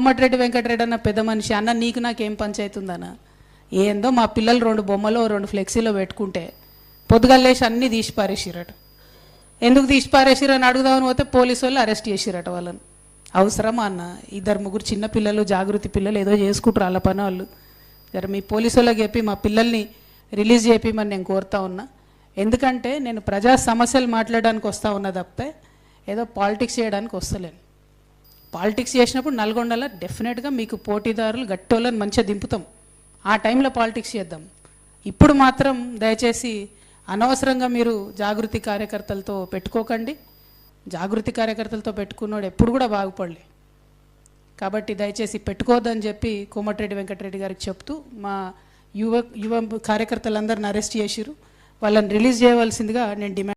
కోమటిరెడ్డి వెంకటరెడ్డి అన్న పెద్ద మనిషి అన్న నీకు నాకేం పంచాయతీ ఉందన్న ఏందో మా పిల్లలు రెండు బొమ్మలు రెండు ఫ్లెక్సీలో పెట్టుకుంటే పొద్దుగల్లేసి అన్నీ తీసి పారేసిరట. ఎందుకు తీసిపారేసిరు అని అడుగుదామని పోతే పోలీసు వాళ్ళు అరెస్ట్ చేసిరట వాళ్ళని. అవసరమా అన్న? ఇద్దరు ముగ్గురు చిన్న పిల్లలు జాగృతి పిల్లలు ఏదో చేసుకుంటారు వాళ్ళ పని వాళ్ళు. జర మీ పోలీసు వాళ్ళకి చెప్పి మా పిల్లల్ని రిలీజ్ చేయమని నేను కోరుతా ఉన్నా. ఎందుకంటే నేను ప్రజా సమస్యలు మాట్లాడడానికి వస్తా ఉన్నా తప్పితే ఏదో పాలిటిక్స్ చేయడానికి వస్తలేను. పాలిటిక్స్ చేసినప్పుడు నల్గొండలో డెఫినెట్గా మీకు పోటీదారులు గట్టోళ్ళని మంచిగా దింపుతాం. ఆ టైంలో పాలిటిక్స్ చేద్దాం. ఇప్పుడు మాత్రం దయచేసి అనవసరంగా మీరు జాగృతి కార్యకర్తలతో పెట్టుకోకండి. జాగృతి కార్యకర్తలతో పెట్టుకున్నోడు ఎప్పుడు కూడా బాగుపడలే. కాబట్టి దయచేసి పెట్టుకోవద్దని చెప్పి కోమటిరెడ్డి వెంకటరెడ్డి గారికి చెప్తూ మా యువ యువ కార్యకర్తలందరిని అరెస్ట్ చేసిరు వాళ్ళని రిలీజ్ చేయవలసిందిగా నేను డిమాండ్